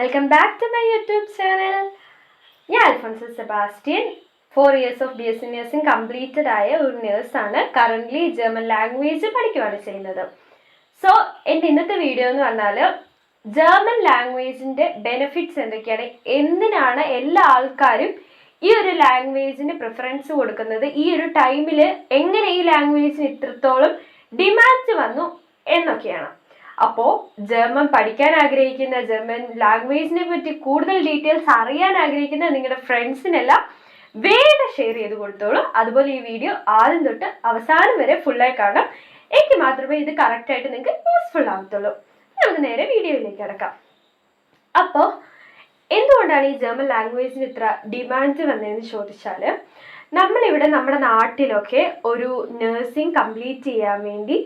Welcome back to my YouTube channel ഞാൻ Alphonse Sebastian. Four years of B S C nursing completed ആയ ഒരു നേഴ്സാണ് currently German language പഠിക്കുകയാണ് ചെയ്യുന്നത്. So എന്റെ ഇന്നത്തെ വീഡിയോ എന്ന് പറഞ്ഞാൽ ജർമ്മൻ ലാംഗ്വേജിന്റെ ബെനിഫിറ്റ്സ് എന്തൊക്കെയാണ്? എന്തിനാണ് എല്ലാ ആൾക്കാരും ഈ ഒരു ലാംഗ്വേജിന് പ്രിഫറൻസ് കൊടുക്കുന്നത്? ഈ ഒരു ടൈമിൽ എങ്ങനെ ഈ ലാംഗ്വേജിന് ഇത്രത്തോളം ഡിമാൻഡ് വന്നു എന്നൊക്കെയാണ്. അപ്പോൾ ജർമ്മൻ പഠിക്കാൻ ആഗ്രഹിക്കുന്ന ജർമ്മൻ ലാംഗ്വേജിനെ പറ്റി കൂടുതൽ ഡീറ്റെയിൽസ് അറിയാൻ ആഗ്രഹിക്കുന്ന നിങ്ങളുടെ ഫ്രണ്ട്സിനെല്ലാം വേഗം ഷെയർ ചെയ്ത് കൊടുത്തോളൂ. അതുപോലെ ഈ വീഡിയോ ആദ്യം തൊട്ട് അവസാനം വരെ ഫുള്ളായി കാണാം. എനിക്ക് മാത്രമേ ഇത് കറക്റ്റായിട്ട് നിങ്ങൾക്ക് യൂസ്ഫുൾ ആവത്തുള്ളൂ. നമുക്ക് നേരെ വീഡിയോയിലേക്ക് കിടക്കാം. അപ്പോൾ എന്തുകൊണ്ടാണ് ഈ ജർമ്മൻ ലാംഗ്വേജിന് ഇത്ര ഡിമാൻഡ് വന്നതെന്ന് ചോദിച്ചാൽ നമ്മളിവിടെ നമ്മുടെ നാട്ടിലൊക്കെ ഒരു നഴ്സിംഗ് കംപ്ലീറ്റ് ചെയ്യാൻ വേണ്ടി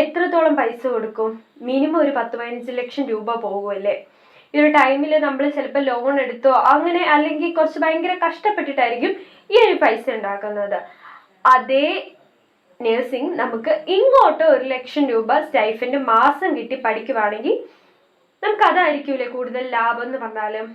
എത്രത്തോളം പൈസ കൊടുക്കും? മിനിമം ഒരു പത്ത് പതിനഞ്ച് ലക്ഷം രൂപ പോകുമല്ലേ ഈ ഒരു ടൈമിൽ നമ്മൾ ചിലപ്പോൾ ലോൺ എടുത്തോ അങ്ങനെ അല്ലെങ്കിൽ കുറച്ച് ഭയങ്കര കഷ്ടപ്പെട്ടിട്ടായിരിക്കും ഈ ഒരു പൈസ ഉണ്ടാക്കുന്നത്. അതേ നഴ്സിംഗ് നമുക്ക് ഇങ്ങോട്ട് ഒരു ലക്ഷം രൂപ സ്റ്റൈഫിന്റെ മാസം കിട്ടി പഠിക്കുവാണെങ്കിൽ നമുക്ക് അതായിരിക്കൂലേ കൂടുതൽ ലാഭം എന്ന് പറഞ്ഞാലും?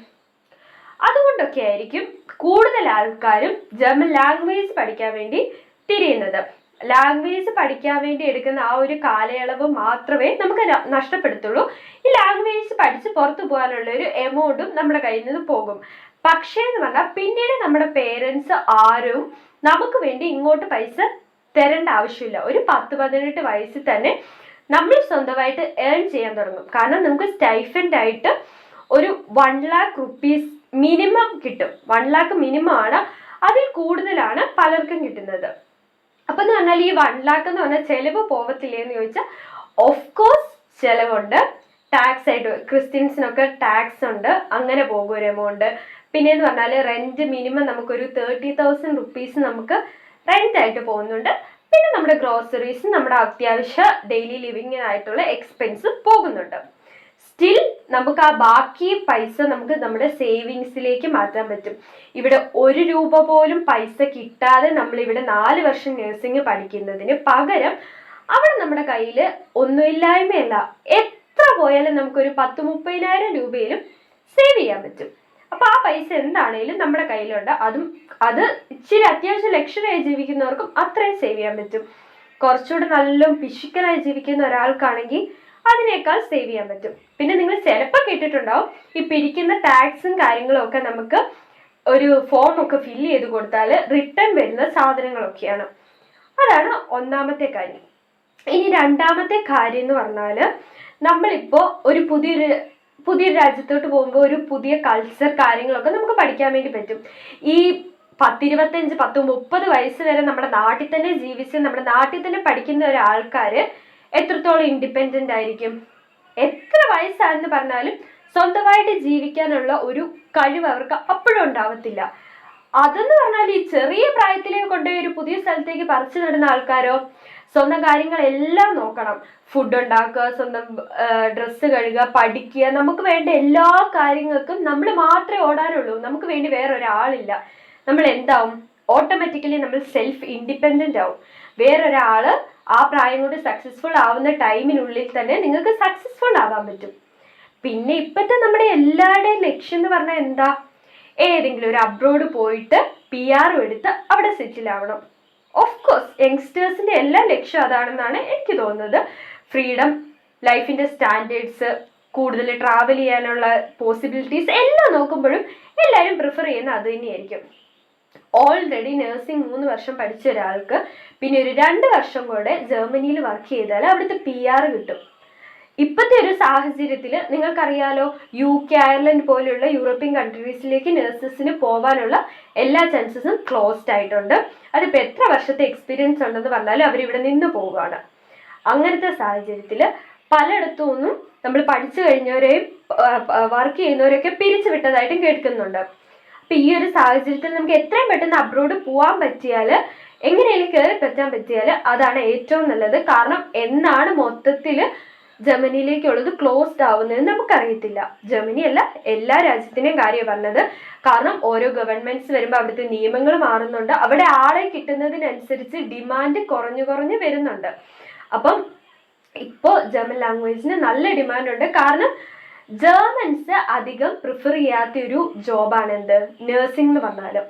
അതുകൊണ്ടൊക്കെ ആയിരിക്കും കൂടുതൽ ആൾക്കാരും ജർമ്മൻ ലാംഗ്വേജ് പഠിക്കാൻ വേണ്ടി തിരിയുന്നത്. ലാംഗ്വേജ് പഠിക്കാൻ വേണ്ടി എടുക്കുന്ന ആ ഒരു കാലയളവ് മാത്രമേ നമുക്ക് നഷ്ടപ്പെടുത്തുള്ളൂ. ഈ ലാംഗ്വേജ് പഠിച്ച് പുറത്തു പോകാനുള്ള ഒരു എമൗണ്ടും നമ്മുടെ കയ്യിൽ നിന്ന് പോകും. പക്ഷേ എന്ന് പറഞ്ഞാൽ പിന്നീട് നമ്മുടെ പേരൻസ് ആരും നമുക്ക് വേണ്ടി ഇങ്ങോട്ട് പൈസ തരേണ്ട ആവശ്യമില്ല. ഒരു പത്ത് പതിനെട്ട് വയസ്സിൽ തന്നെ നമ്മൾ സ്വന്തമായിട്ട് ഏൺ ചെയ്യാൻ തുടങ്ങും. കാരണം നമുക്ക് സ്റ്റൈഫൻഡ് ആയിട്ട് ഒരു വൺ ലാക്ക് റുപ്പീസ് മിനിമം കിട്ടും. വൺ ലാക്ക് മിനിമം ആണ് അതിൽ കൂടുതലാണ് പലർക്കും കിട്ടുന്നത്. അപ്പൊ എന്ന് പറഞ്ഞാൽ ഈ വൺ ലാക്ക് എന്ന് പറഞ്ഞാൽ ചെലവ് പോവത്തില്ലേ എന്ന് ചോദിച്ചാൽ ഓഫ് കോഴ്സ് ചെലവുണ്ട്. ടാക്സ് ആയിട്ട് ക്രിസ്ത്യൻസിനൊക്കെ ടാക്സ് ഉണ്ട്. അങ്ങനെ പോകും ഒരു എമൗണ്ട് പിന്നെ എന്ന് പറഞ്ഞാൽ റെന്റ് മിനിമം നമുക്കൊരു തേർട്ടി തൗസൻഡ് റുപ്പീസ് നമുക്ക് റെന്റ് ആയിട്ട് പോകുന്നുണ്ട്. പിന്നെ നമ്മുടെ ഗ്രോസറീസ് നമ്മുടെ അത്യാവശ്യ ഡെയിലി ലിവിങ്ങിനായിട്ടുള്ള എക്സ്പെൻസ് പോകുന്നുണ്ട്. സ്റ്റിൽ നമുക്ക് ആ ബാക്കി പൈസ നമുക്ക് നമ്മുടെ സേവിങ്സിലേക്ക് മാറ്റാൻ പറ്റും. ഇവിടെ ഒരു രൂപ പോലും പൈസ കിട്ടാതെ നമ്മൾ ഇവിടെ നാല് വർഷം നഴ്സിംഗ് പഠിക്കുന്നതിന് പകരം അവിടെ നമ്മുടെ കയ്യിൽ ഒന്നുമില്ലായ്മയല്ല എത്ര പോയാലും നമുക്കൊരു പത്ത് മുപ്പതിനായിരം രൂപയിലും സേവ് ചെയ്യാൻ പറ്റും. അപ്പൊ ആ പൈസ എന്താണേലും നമ്മുടെ കയ്യിലുണ്ട്. അതും അത് ഇച്ചിരി അത്യാവശ്യം ലക്ഷണമായി ജീവിക്കുന്നവർക്കും അത്രയും സേവ് ചെയ്യാൻ പറ്റും. കുറച്ചുകൂടെ നല്ല പിശുക്കനായി ജീവിക്കുന്ന ഒരാൾക്കാണെങ്കിൽ അതിനേക്കാൾ സേവ് ചെയ്യാൻ പറ്റും. പിന്നെ നിങ്ങൾ ചിലപ്പോൾ കേട്ടിട്ടുണ്ടാവും ഈ പിരിക്കുന്ന ടാക്സും കാര്യങ്ങളും ഒക്കെ നമുക്ക് ഒരു ഫോം ഒക്കെ ഫില്ല് ചെയ്ത് കൊടുത്താൽ റിട്ടേൺ വരുന്ന സാധനങ്ങളൊക്കെയാണ്. അതാണ് ഒന്നാമത്തെ കാര്യം. ഇനി രണ്ടാമത്തെ കാര്യം എന്ന് പറഞ്ഞാൽ നമ്മളിപ്പോൾ ഒരു പുതിയൊരു പുതിയൊരു രാജ്യത്തോട്ട് പോകുമ്പോൾ ഒരു പുതിയ കൾച്ചർ കാര്യങ്ങളൊക്കെ നമുക്ക് പഠിക്കാൻ വേണ്ടി പറ്റും. ഈ പത്തിരുപത്തഞ്ച് പത്ത് മുപ്പത് വയസ്സ് വരെ നമ്മുടെ നാട്ടിൽ തന്നെ ജീവിച്ച് നമ്മുടെ നാട്ടിൽ തന്നെ പഠിക്കുന്ന ഒരാൾക്കാർ എത്രത്തോളം ഇൻഡിപെൻഡന്റ് ആയിരിക്കും? എത്ര വയസ്സാണെന്ന് പറഞ്ഞാലും സ്വന്തമായിട്ട് ജീവിക്കാനുള്ള ഒരു കഴിവ് അവർക്ക് അപ്പോഴും ഉണ്ടാവത്തില്ല. അതെന്ന് പറഞ്ഞാൽ ഈ ചെറിയ പ്രായത്തിലേ കൊണ്ടുപോയി ഒരു പുതിയ സ്ഥലത്തേക്ക് പറിച്ചു നടുന്ന ആൾക്കാരോ സ്വന്തം കാര്യങ്ങളെല്ലാം നോക്കണം. ഫുഡ് ഉണ്ടാക്കുക സ്വന്തം ഡ്രസ്സ് കഴുകുക പഠിക്കുക നമുക്ക് വേണ്ട എല്ലാ കാര്യങ്ങൾക്കും നമ്മൾ മാത്രമേ ഓടാനുള്ളൂ. നമുക്ക് വേണ്ടി വേറെ ഒരാളില്ല. നമ്മൾ എന്താവും? ഓട്ടോമാറ്റിക്കലി നമ്മൾ സെൽഫ് ഇൻഡിപെൻഡന്റ് ആവും. വേറൊരാൾ ആ പ്രായം കൊണ്ട് സക്സസ്ഫുൾ ആവുന്ന ടൈമിനുള്ളിൽ തന്നെ നിങ്ങൾക്ക് സക്സസ്ഫുൾ ആവാൻ പറ്റും. പിന്നെ ഇപ്പോഴത്തെ നമ്മുടെ എല്ലാവരുടെയും ലക്ഷ്യം എന്ന് പറഞ്ഞാൽ എന്താ? ഏതെങ്കിലും ഒരു അബ്രോഡ് പോയിട്ട് പി ആറും എടുത്ത് അവിടെ സെറ്റിൽ ആവണം. ഓഫ് കോഴ്സ് യങ്സ്റ്റേഴ്സിന്റെ എല്ലാ ലക്ഷ്യം അതാണെന്നാണ് എനിക്ക് തോന്നുന്നത്. ഫ്രീഡം ലൈഫിന്റെ സ്റ്റാൻഡേർഡ്സ് കൂടുതൽ ട്രാവൽ ചെയ്യാനുള്ള പോസിബിലിറ്റീസ് എല്ലാം നോക്കുമ്പോഴും എല്ലാവരും പ്രിഫർ ചെയ്യുന്ന അത് തന്നെയായിരിക്കും. ഓൾറെഡി നഴ്സിംഗ് മൂന്ന് വർഷം പഠിച്ച ഒരാൾക്ക് പിന്നെ ഒരു രണ്ട് വർഷം കൂടെ ജർമ്മനിയിൽ വർക്ക് ചെയ്താൽ അവിടുത്തെ പി ആർ കിട്ടും. ഇപ്പോഴത്തെ ഒരു സാഹചര്യത്തിൽ നിങ്ങൾക്കറിയാലോ യു കെ അയർലൻഡ് പോലെയുള്ള യൂറോപ്യൻ കൺട്രീസിലേക്ക് നഴ്സസിന് പോകാനുള്ള എല്ലാ ചാൻസസും ക്ലോസ്ഡ് ആയിട്ടുണ്ട്. അതിപ്പോൾ എത്ര വർഷത്തെ എക്സ്പീരിയൻസ് ഉണ്ടെന്ന് പറഞ്ഞാലും അവരിവിടെ നിന്ന് പോവുകയാണ്. അങ്ങനത്തെ സാഹചര്യത്തിൽ പലയിടത്തു നിന്നും നമ്മൾ പഠിച്ചു കഴിഞ്ഞവരെയും വർക്ക് ചെയ്യുന്നവരെയൊക്കെ പിരിച്ചു വിട്ടതായിട്ടും കേൾക്കുന്നുണ്ട്. അപ്പൊ ഈ ഒരു സാഹചര്യത്തിൽ നമുക്ക് എത്രയും പെട്ടെന്ന് അബ്രോഡ് പോകാൻ പറ്റിയാൽ എങ്ങനെയെങ്കിലും കയറി പറ്റാൻ പറ്റിയാൽ അതാണ് ഏറ്റവും നല്ലത്. കാരണം എന്നാണ് മൊത്തത്തിൽ ജർമ്മനിയിലേക്കുള്ളത് ക്ലോസ്ഡ് ആവുന്നത് നമുക്കറിയത്തില്ല. ജർമ്മനി അല്ല എല്ലാ രാജ്യത്തിന്റെയും കാര്യം പറഞ്ഞത്. കാരണം ഓരോ ഗവൺമെന്റ്സ് വരുമ്പോൾ അവിടുത്തെ നിയമങ്ങൾ മാറുന്നുണ്ട്. അവിടെ ആളെ കിട്ടുന്നതിനനുസരിച്ച് ഡിമാൻഡ് കുറഞ്ഞു കുറഞ്ഞു വരുന്നുണ്ട്. അപ്പം ഇപ്പോൾ ജർമ്മൻ ലാംഗ്വേജിന് നല്ല ഡിമാൻഡ് ഉണ്ട്. കാരണം ജർമ്മൻസ് അധികം പ്രിഫർ ചെയ്യാത്ത ഒരു ജോബാണ് എന്ത് നഴ്സിംഗ് എന്ന് പറഞ്ഞാൽ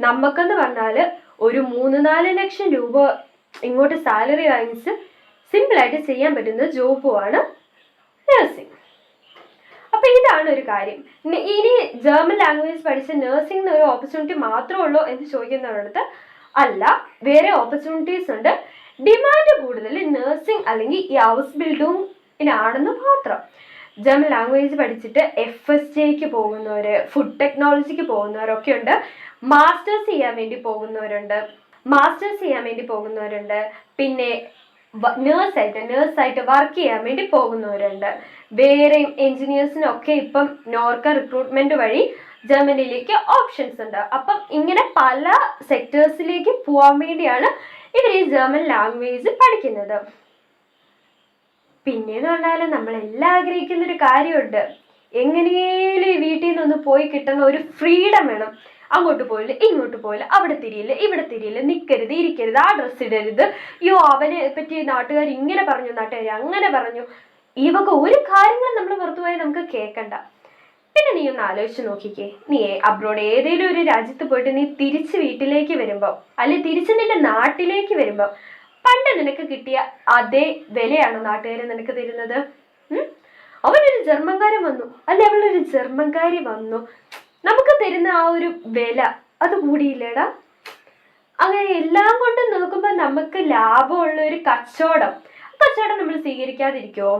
നമുക്കെന്ന് പറഞ്ഞാൽ ഒരു മൂന്ന് നാല് ലക്ഷം രൂപ ഇങ്ങോട്ട് സാലറി വാങ്ങിച്ച് സിമ്പിളായിട്ട് ചെയ്യാൻ പറ്റുന്ന ജോബുമാണ് നഴ്സിംഗ് അപ്പം ഇതാണ് ഒരു കാര്യം. ഇനി- ജർമ്മൻ ലാംഗ്വേജ് പഠിച്ച നഴ്സിംഗ് ഒരു ഓപ്പർച്യൂണിറ്റി മാത്രമേ ഉള്ളൂ എന്ന് ചോദിക്കുന്നവരടുത്ത് അല്ല വേറെ ഓപ്പർച്യൂണിറ്റീസ് ഉണ്ട്. ഡിമാൻഡ് കൂടുതൽ നഴ്സിംഗ് അല്ലെങ്കിൽ ഈ ഹൗസ് ബിൽഡിങ്ങിനാണെന്ന് മാത്രം. ജർമ്മൻ ലാംഗ്വേജ് പഠിച്ചിട്ട് എഫ് എസ് ജെക്ക് പോകുന്നവർ ഫുഡ് ടെക്നോളജിക്ക് പോകുന്നവരൊക്കെ ഉണ്ട്. മാസ്റ്റേഴ്സ് ചെയ്യാൻ വേണ്ടി പോകുന്നവരുണ്ട്. മാസ്റ്റേഴ്സ് ചെയ്യാൻ വേണ്ടി പോകുന്നവരുണ്ട്. പിന്നെ നേഴ്സായിട്ട് നേഴ്സായിട്ട് വർക്ക് ചെയ്യാൻ വേണ്ടി പോകുന്നവരുണ്ട്. വേറെയും എൻജിനീയേഴ്സിനൊക്കെ ഇപ്പം നോർക്ക റിക്രൂട്ട്മെന്റ് വഴി ജർമ്മനിയിലേക്ക് ഓപ്ഷൻസ് ഉണ്ട്. അപ്പം ഇങ്ങനെ പല സെക്ടേഴ്സിലേക്ക് പോകാൻ വേണ്ടിയാണ് ഇവർ ഈ ജർമ്മൻ ലാംഗ്വേജ് പഠിക്കുന്നത്. പിന്നെന്ന് പറഞ്ഞാൽ നമ്മൾ എല്ലാം ആഗ്രഹിക്കുന്ന ഒരു കാര്യമുണ്ട്. എങ്ങനെയും ഈ വീട്ടിൽ നിന്ന് പോയി കിട്ടുന്ന ഒരു ഫ്രീഡം വേണം. അങ്ങോട്ട് പോയില്ല ഇങ്ങോട്ട് പോയില്ല അവിടെ തിരിയില്ല ഇവിടെ തിരിയില്ല നിൽക്കരുത് ഇരിക്കരുത് ആ ഡ്രസ്സ് ഇടരുത്. അയ്യോ അവനെ പറ്റി നാട്ടുകാർ ഇങ്ങനെ പറഞ്ഞു നാട്ടുകാർ അങ്ങനെ പറഞ്ഞു. ഈ വക ഒരു കാര്യങ്ങളും നമ്മൾ പുറത്തു പോയാൽ നമുക്ക് കേൾക്കണ്ട പിന്നെ നീ ഒന്ന് ആലോചിച്ച് നോക്കിക്കേ. നീ അബ്രോഡ് ഏതെങ്കിലും ഒരു രാജ്യത്ത് പോയിട്ട് നീ തിരിച്ച് വീട്ടിലേക്ക് വരുമ്പോൾ അല്ലെങ്കിൽ തിരിച്ച് നിന്റെ നാട്ടിലേക്ക് വരുമ്പോൾ പണ്ട് നിനക്ക് കിട്ടിയ അതേ വിലയാണ് നാട്ടുകാർ നിനക്ക് തരുന്നത്? അവനൊരു ജർമ്മൻകാരൻ വന്നു. അല്ലെ അവളൊരു ജർമ്മൻകാരി വന്നു. നമുക്ക് തരുന്ന ആ ഒരു വില അത് കൂടിയില്ലേടാ? അങ്ങനെ എല്ലാം കൊണ്ടും നോക്കുമ്പോൾ നമുക്ക് ലാഭമുള്ള ഒരു കച്ചവടം. കച്ചവടം നമ്മൾ സ്വീകരിക്കാതിരിക്കുമോ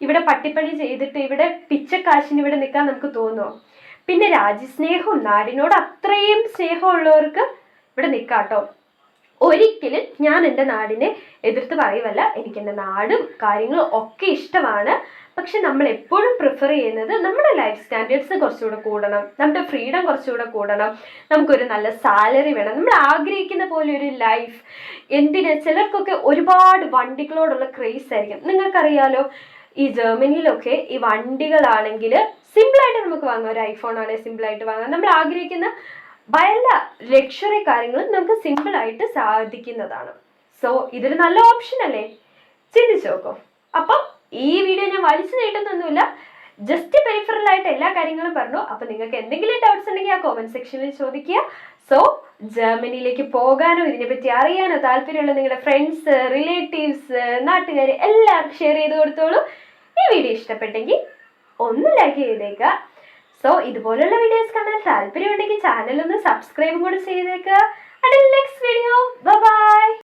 ഇവിടെ പട്ടിപ്പണി ചെയ്തിട്ട് ഇവിടെ പിച്ചക്കാശിന് ഇവിടെ നിൽക്കാൻ നമുക്ക് തോന്നുമോ പിന്നെ രാജ്യസ്നേഹവും നാടിനോട് അത്രയും സ്നേഹമുള്ളവർക്ക് ഇവിടെ നിൽക്കാട്ടോ. ഒരിക്കലും ഞാൻ എന്റെ നാടിനെ എതിർത്ത് പറയുമല്ല എനിക്ക് എന്റെ നാടും കാര്യങ്ങളും ഒക്കെ ഇഷ്ടമാണ്. പക്ഷെ നമ്മൾ എപ്പോഴും പ്രിഫർ ചെയ്യുന്നത് നമ്മുടെ ലൈഫ് സ്റ്റാൻഡേർഡ്സ് കുറച്ചുകൂടെ കൂടണം. നമ്മുടെ ഫ്രീഡം കുറച്ചുകൂടെ കൂടണം. നമുക്കൊരു നല്ല സാലറി വേണം. നമ്മൾ ആഗ്രഹിക്കുന്ന പോലെ ഒരു ലൈഫ് എന്തിന്? ചിലർക്കൊക്കെ ഒരുപാട് വണ്ടികളോടുള്ള ക്രേസ് ആയിരിക്കും. നിങ്ങൾക്കറിയാലോ ഈ ജർമ്മനിയിലൊക്കെ ഈ വണ്ടികളാണെങ്കിൽ സിമ്പിളായിട്ട് നമുക്ക് വാങ്ങാം. ഒരു ഐഫോൺ ആണെങ്കിൽ സിമ്പിളായിട്ട് വാങ്ങാം. നമ്മൾ ആഗ്രഹിക്കുന്ന പല ലക്ഷറി കാര്യങ്ങളും നമുക്ക് സിമ്പിൾ ആയിട്ട് സാധിക്കുന്നതാണ്. സോ ഇതൊരു നല്ല ഓപ്ഷൻ അല്ലേ? ചിന്തിച്ചു നോക്കൂ. അപ്പം ഈ വീഡിയോ ഞാൻ വലിച്ചു നീട്ടുന്നൊന്നുമില്ല. ജസ്റ്റ് പെരിഫറൽ ആയിട്ട് എല്ലാ കാര്യങ്ങളും പറഞ്ഞു. അപ്പൊ നിങ്ങൾക്ക് എന്തെങ്കിലും ഡൗട്ട്സ് ഉണ്ടെങ്കിൽ ആ കോമന്റ് സെക്ഷനിൽ ചോദിക്കുക. സോ ജർമ്മനിയിലേക്ക് പോകാനോ ഇതിനെപ്പറ്റി അറിയാനോ താല്പര്യമുള്ള നിങ്ങളുടെ ഫ്രണ്ട്സ് റിലേറ്റീവ്സ് നാട്ടുകാർ എല്ലാവർക്കും ഷെയർ ചെയ്ത് കൊടുത്തോളൂ. ഈ വീഡിയോ ഇഷ്ടപ്പെട്ടെങ്കിൽ ഒന്ന് ലൈക്ക് ചെയ്തേക്കുക. സോ ഇതുപോലുള്ള വീഡിയോസ് കാണാൻ താല്പര്യമുണ്ടെങ്കിൽ ചാനൽ ഒന്ന് സബ്സ്ക്രൈബും കൂടി ചെയ്തേക്കുക നെക്സ്റ്റ് വീഡിയോ ബൈ